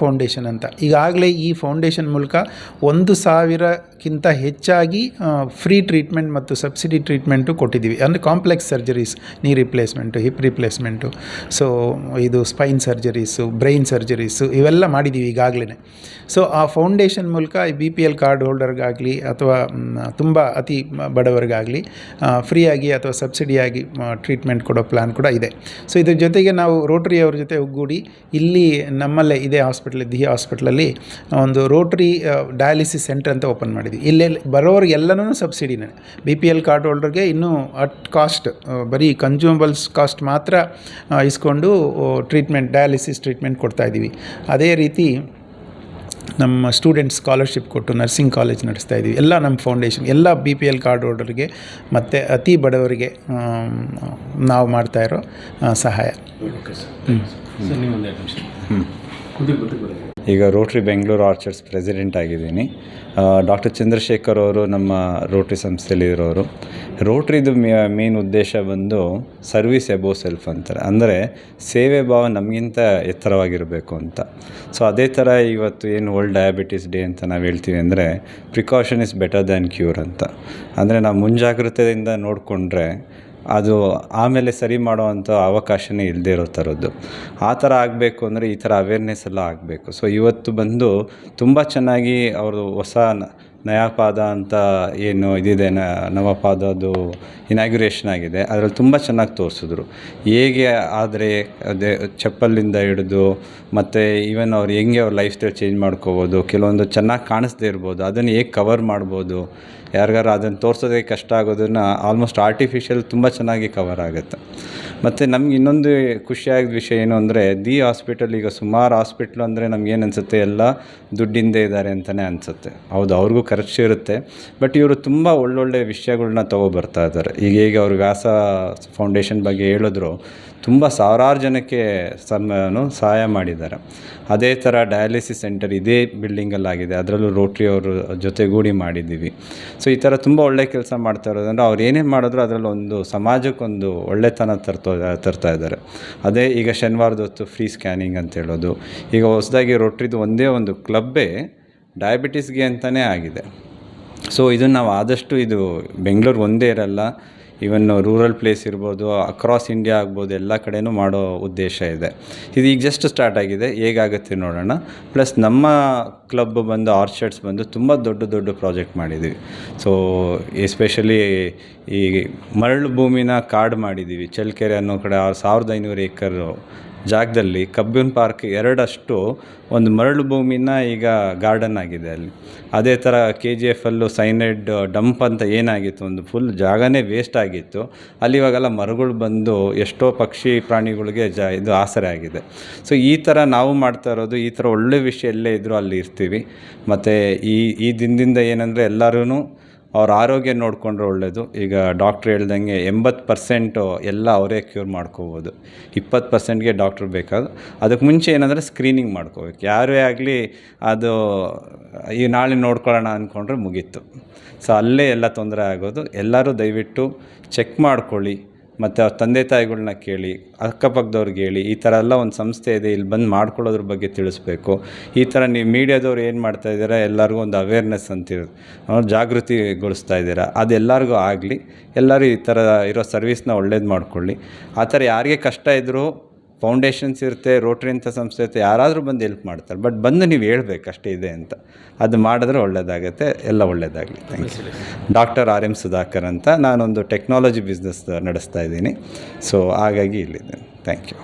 Foundation ಅಂತ. ಈಗಾಗಲೇ ಈ ಫೌಂಡೇಶನ್ ಮೂಲಕ ಒಂದು ಸಾವಿರಕ್ಕಿಂತ ಹೆಚ್ಚಾಗಿ ಫ್ರೀ ಟ್ರೀಟ್ಮೆಂಟ್ ಮತ್ತು ಸಬ್ಸಿಡಿ ಟ್ರೀಟ್ಮೆಂಟು ಕೊಟ್ಟಿದ್ದೀವಿ. ಅಂದರೆ complex surgeries knee replacement hip replacement so ಇದು ಸ್ಪೈನ್ ಸರ್ಜರೀಸು ಬ್ರೈನ್ ಸರ್ಜರೀಸು ಇವೆಲ್ಲ ಮಾಡಿದ್ದೀವಿ ಈಗಾಗಲೇ ಸೊ ಆ ಫೌಂಡೇಶನ್ ಮೂಲಕ ಬಿ ಪಿ ಎಲ್ ಕಾರ್ಡ್ ಹೋಲ್ಡರ್ಗಾಗಲಿ ಅಥವಾ ತುಂಬ ಅತಿ ಬಡವರಿಗಾಗಲಿ ಫ್ರೀಯಾಗಿ ಅಥವಾ ಸಬ್ಸಿಡಿಯಾಗಿ ಟ್ರೀಟ್ಮೆಂಟ್ ಕೊಡೋ ಪ್ಲ್ಯಾನ್ ಕೂಡ ಇದೆ. ಸೊ ಇದ್ರ ಜೊತೆಗೆ ನಾವು ರೋಟರಿಯವ್ರ ಜೊತೆ ಒಗ್ಗೂಡಿ ಇಲ್ಲಿ ನಮ್ಮಲ್ಲೇ ಇದೆ ಹಾಸ್ಪಿಟ್ಲ್ ದಿ ಹಾಸ್ಪಿಟ್ಲಲ್ಲಿ ಒಂದು ರೋಟ್ರಿ ಡಯಾಲಿಸಿಸ್ ಸೆಂಟರ್ ಅಂತ ಓಪನ್ ಮಾಡಿದ್ವಿ. ಇಲ್ಲೇ ಬರೋರಿಗೆಲ್ಲನೂ ಸಬ್ಸಿಡಿನೇ ಬಿ ಪಿ ಎಲ್ ಕಾರ್ಡ್ ಹೋಲ್ಡರ್ಗೆ ಇನ್ನೂ ಅಟ್ ಕಾಸ್ಟ್ ಬರೀ ಕನ್ಸ್ಯೂಮಬಲ್ಸ್ ಕಾಸ್ಟ್ ಮಾತ್ರ ಇಸ್ಕೊಂಡು ಟ್ರೀಟ್ಮೆಂಟ್ ಡಯಾಲಿಸಿಸ್ ಟ್ರೀಟ್ಮೆಂಟ್ ಕೊಡ್ತಾ ಇದ್ದೀವಿ. ಅದೇ ರೀತಿ ನಮ್ಮ ಸ್ಟೂಡೆಂಟ್ ಸ್ಕಾಲರ್ಶಿಪ್ ಕೊಟ್ಟು ನರ್ಸಿಂಗ್ ಕಾಲೇಜ್ ನಡೆಸ್ತಾ ಇದ್ದೀವಿ. ಎಲ್ಲ ನಮ್ಮ ಫೌಂಡೇಶನ್ ಎಲ್ಲ ಬಿ ಪಿ ಎಲ್ ಕಾರ್ಡ್ ಹೋಲ್ಡರ್ಗೆ ಮತ್ತು ಅತಿ ಬಡವರಿಗೆ ನಾವು ಮಾಡ್ತಾ ಇರೋ ಹ್ಞೂ ಸಹಾಯ. ಸರ್ ಈಗ ರೋಟ್ರಿ ಬೆಂಗಳೂರು ಆರ್ಚರ್ಸ್ ಪ್ರೆಸಿಡೆಂಟ್ ಆಗಿದ್ದೀನಿ. ಡಾಕ್ಟರ್ ಚಂದ್ರಶೇಖರ್ ಅವರು ನಮ್ಮ ರೋಟ್ರಿ ಸಂಸ್ಥೆಯಲ್ಲಿ ಇರೋರು. ರೋಟ್ರಿದು ಮೇನ್ ಉದ್ದೇಶ ಬಂದು ಸರ್ವಿಸ್ ಎಬೋ ಸೆಲ್ಫ್ ಅಂತಾರೆ. ಅಂದರೆ ಸೇವೆ ಭಾವ ನಮಗಿಂತ ಎತ್ತರವಾಗಿರಬೇಕು ಅಂತ. ಸೊ ಅದೇ ಥರ ಇವತ್ತು ಏನು ವರ್ಲ್ಡ್ ಡಯಾಬಿಟಿಸ್ ಡೇ ಅಂತ ನಾವು ಹೇಳ್ತೀವಿ ಅಂದರೆ precaution is better than cure ಅಂತ. ಅಂದರೆ ನಾವು ಮುಂಜಾಗ್ರತೆಯಿಂದ ನೋಡಿಕೊಂಡ್ರೆ ಅದು ಆಮೇಲೆ ಸರಿ ಮಾಡುವಂಥ ಅವಕಾಶನೇ ಇಲ್ಲದೆ ಇರೋ ಥರದ್ದು. ಆ ಥರ ಆಗಬೇಕು ಅಂದರೆ ಈ ಥರ ಅವೇರ್ನೆಸ್ ಎಲ್ಲ ಆಗಬೇಕು. ಸೊ ಇವತ್ತು ಬಂದು ತುಂಬ ಚೆನ್ನಾಗಿ ಅವರು ಹೊಸ ನಯಾಪಾದ ಅಂತ ಏನು ಇದಿದೆ ನವಪಾದದ್ದು ಇನಾಗ್ಯುರೇಷನ್ ಆಗಿದೆ. ಅದರಲ್ಲಿ ತುಂಬ ಚೆನ್ನಾಗಿ ತೋರಿಸಿದ್ರು. ಹೇಗೆ ಆದರೆ ಅದೇ ಚಪ್ಪಲಿಂದ ಹಿಡಿದು ಮತ್ತು ಈವನ್ ಅವ್ರು ಹೆಂಗೆ ಅವ್ರ ಲೈಫ್ ಸ್ಟೈಲ್ ಚೇಂಜ್ ಮಾಡ್ಕೋಬೋದು, ಕೆಲವೊಂದು ಚೆನ್ನಾಗಿ ಕಾಣಿಸ್ದೇ ಇರ್ಬೋದು, ಅದನ್ನು ಹೇಗೆ ಕವರ್ ಮಾಡ್ಬೋದು ಯಾರಿಗಾರು ಅದನ್ನು ತೋರಿಸೋದೇ ಕಷ್ಟ ಆಗೋದನ್ನು ಆಲ್ಮೋಸ್ಟ್ ಆರ್ಟಿಫಿಷಿಯಲ್ ತುಂಬ ಚೆನ್ನಾಗಿ ಕವರ್ ಆಗುತ್ತೆ. ಮತ್ತು ನಮ್ಗೆ ಇನ್ನೊಂದು ಖುಷಿಯಾಗಿದ್ದ ವಿಷಯ ಏನು ಅಂದರೆ ದಿ ಹಾಸ್ಪಿಟಲ್ ಈಗ ಸುಮಾರು ಹಾಸ್ಪಿಟ್ಲು ಅಂದರೆ ನಮ್ಗೇನು ಅನಿಸುತ್ತೆ? ಎಲ್ಲ ದುಡ್ಡಿಂದೇ ಇದ್ದಾರೆ ಅಂತಲೇ ಅನಿಸುತ್ತೆ. ಹೌದು, ಅವ್ರಿಗೂ ಖರ್ಚು ಇರುತ್ತೆ. ಬಟ್ ಇವರು ತುಂಬ ಒಳ್ಳೊಳ್ಳೆ ವಿಷಯಗಳ್ನ ತೊಗೊಬರ್ತಾ ಇದ್ದಾರೆ. ಈಗ ಈಗ ಅವ್ರು ವ್ಯಾಸ ಫೌಂಡೇಶನ್ ಬಗ್ಗೆ ಹೇಳಿದ್ರು ತುಂಬ ಸಾವಿರಾರು ಜನಕ್ಕೆ ಸಮ ಸಹಾಯ ಮಾಡಿದ್ದಾರೆ. ಅದೇ ಥರ ಡಯಾಲಿಸಿಸ್ ಸೆಂಟರ್ ಇದೇ ಬಿಲ್ಡಿಂಗಲ್ಲಾಗಿದೆ. ಅದರಲ್ಲೂ ರೋಟ್ರಿ ಅವರು ಜೊತೆಗೂಡಿ ಮಾಡಿದ್ದೀವಿ. ಸೊ, ಈ ಥರ ತುಂಬ ಒಳ್ಳೆ ಕೆಲಸ ಮಾಡ್ತಾ ಇರೋದಂದ್ರೆ ಅವ್ರು ಏನೇ ಮಾಡಿದ್ರು ಅದರಲ್ಲಿ ಒಂದು ಸಮಾಜಕ್ಕೊಂದು ಒಳ್ಳೆತನ ತರ್ತೋ, ತರ್ತಾ ಇದ್ದಾರೆ. ಅದೇ ಈಗ ಶನಿವಾರದ ಹೊತ್ತು ಫ್ರೀ ಸ್ಕ್ಯಾನಿಂಗ್ ಅಂತ ಹೇಳೋದು. ಈಗ ಹೊಸದಾಗಿ ರೋಟ್ರಿದು ಒಂದೇ ಒಂದು ಕ್ಲಬ್ಬೇ ಡಯಾಬಿಟಿಸ್ಗೆ ಅಂತಲೇ ಆಗಿದೆ. ಸೊ, ಇದನ್ನು ನಾವು ಆದಷ್ಟು ಇದು ಬೆಂಗಳೂರು ಒಂದೇ ಇರಲ್ಲ. ಇವನ್ ರೂರಲ್ ಪ್ಲೇಸ್ ಇರ್ಬೋದು ಅಕ್ರಾಸ್ ಇಂಡಿಯಾ ಆಗ್ಬೋದು, ಎಲ್ಲ ಕಡೆಯೂ ಮಾಡೋ ಉದ್ದೇಶ ಇದೆ. ಇದು ಈಗ ಜಸ್ಟ್ ಸ್ಟಾರ್ಟ್ ಆಗಿದೆ, ಹೇಗಾಗುತ್ತೆ ನೋಡೋಣ. ಪ್ಲಸ್ ನಮ್ಮ ಕ್ಲಬ್ ಬಂದು, ಆರ್ಚರ್ಡ್ಸ್ ಬಂದು ತುಂಬ ದೊಡ್ಡ ದೊಡ್ಡ ಪ್ರಾಜೆಕ್ಟ್ ಮಾಡಿದ್ದೀವಿ ಸೊ ಎಸ್ಪೆಷಲಿ ಈ ಮರಳು ಭೂಮಿನ ಕಾಡು ಮಾಡಿದ್ದೀವಿ ಚಳ್ಳಕೆರೆ ಅನ್ನೋ ಕಡೆ ಆರು ಸಾವಿರದ ಐನೂರು ಏಕರ್ ಜಾಗದಲ್ಲಿ ಕಬ್ಬಿನ ಪಾರ್ಕ್ ಎರಡಷ್ಟು ಒಂದು ಮರಳು ಭೂಮಿನ ಈಗ ಗಾರ್ಡನ್ ಆಗಿದೆ ಅಲ್ಲಿ. ಅದೇ ಥರ ಕೆ ಜಿ ಎಫಲ್ಲೂ ಸೈನೈಡ್ ಡಂಪ್ ಅಂತ ಏನಾಗಿತ್ತು, ಒಂದು ಫುಲ್ ಜಾಗನೇ ವೇಸ್ಟ್ ಆಗಿತ್ತು. ಅಲ್ಲಿ ಇವಾಗೆಲ್ಲ ಮರಗಳು ಬಂದು ಎಷ್ಟೋ ಪಕ್ಷಿ ಪ್ರಾಣಿಗಳಿಗೆ ಜ ಇದು ಆಸರೆ ಆಗಿದೆ. ಸೊ ಈ ಥರ ನಾವು ಮಾಡ್ತಾ ಇರೋದು, ಈ ಥರ ಒಳ್ಳೆ ವಿಷಯ ಎಲ್ಲೇ ಇದ್ದರೂ ಅಲ್ಲಿ ಇರ್ತೀವಿ ಮತ್ತು ಈ ಈ ದಿನದಿಂದ ಏನಂದರೆ ಎಲ್ಲರೂ ಅವ್ರ ಆರೋಗ್ಯ ನೋಡಿಕೊಂಡ್ರೆ ಒಳ್ಳೆಯದು ಈಗ ಡಾಕ್ಟ್ರ್ ಹೇಳ್ದಂಗೆ ಎಂಬತ್ತು ಪರ್ಸೆಂಟು ಎಲ್ಲ ಅವರೇ ಕ್ಯೂರ್ ಮಾಡ್ಕೋಬೋದು. ಇಪ್ಪತ್ತು ಪರ್ಸೆಂಟ್ಗೆ ಡಾಕ್ಟ್ರ್ ಬೇಕಾದ್ರು ಅದಕ್ಕೆ ಮುಂಚೆ ಏನಂದರೆ ಸ್ಕ್ರೀನಿಂಗ್ ಮಾಡ್ಕೋಬೇಕು. ಯಾರೇ ಆಗಲಿ ಅದು, ಈ ನಾಳೆ ನೋಡ್ಕೊಳ್ಳೋಣ ಅಂದ್ಕೊಂಡ್ರೆ ಮುಗೀತು. ಸೊ ಅಲ್ಲೇ ಎಲ್ಲ ತೊಂದರೆ ಆಗೋದು. ಎಲ್ಲರೂ ದಯವಿಟ್ಟು ಚೆಕ್ ಮಾಡ್ಕೊಳ್ಳಿ. ಮತ್ತು ಅವ್ರ ತಂದೆ ತಾಯಿಗಳನ್ನ ಕೇಳಿ, ಅಕ್ಕಪಕ್ಕದವ್ರಿಗೆ ಹೇಳಿ, ಈ ಥರ ಎಲ್ಲ ಒಂದು ಸಂಸ್ಥೆ ಇದೆ, ಇಲ್ಲಿ ಬಂದು ಮಾಡ್ಕೊಳ್ಳೋದ್ರ ಬಗ್ಗೆ ತಿಳಿಸ್ಬೇಕು. ಈ ಥರ ನೀವು ಮೀಡಿಯಾದವ್ರು ಏನು ಮಾಡ್ತಾ ಇದ್ದೀರಾ, ಎಲ್ಲರಿಗೂ ಒಂದು ಅವೇರ್ನೆಸ್ ಅಂತಿರೋದು ಜಾಗೃತಿಗೊಳಿಸ್ತಾ ಇದ್ದೀರಾ, ಅದು ಆಗಲಿ, ಎಲ್ಲರೂ ಈ ಥರ ಇರೋ ಸರ್ವಿಸ್ನ ಒಳ್ಳೇದು ಮಾಡ್ಕೊಳ್ಳಿ. ಆ ಥರ ಯಾರಿಗೆ ಕಷ್ಟ ಇದ್ದರೂ ಫೌಂಡೇಶನ್ಸ್ ಇರುತ್ತೆ ರೋಟ್ರಿ ಅಂತ ಸಂಸ್ಥೆ ಇರುತ್ತೆ, ಯಾರಾದರೂ ಬಂದು ಹೆಲ್ಪ್ ಮಾಡ್ತಾರೆ. ಬಟ್ ಬಂದು ನೀವು ಹೇಳ್ಬೇಕು ಅಷ್ಟೇ ಇದೆ ಅಂತ. ಅದು ಮಾಡಿದ್ರೆ ಒಳ್ಳೆಯದಾಗುತ್ತೆ ಎಲ್ಲ ಒಳ್ಳೆಯದಾಗಲಿ thank you doctor R M Sudhakar ಅಂತ ನಾನೊಂದು ಟೆಕ್ನಾಲಜಿ ಬಿಸ್ನೆಸ್ ನಡೆಸ್ತಾ ಇದ್ದೀನಿ. ಸೊ ಹಾಗಾಗಿ ಇಲ್ಲಿದ್ದೇನೆ. Thank you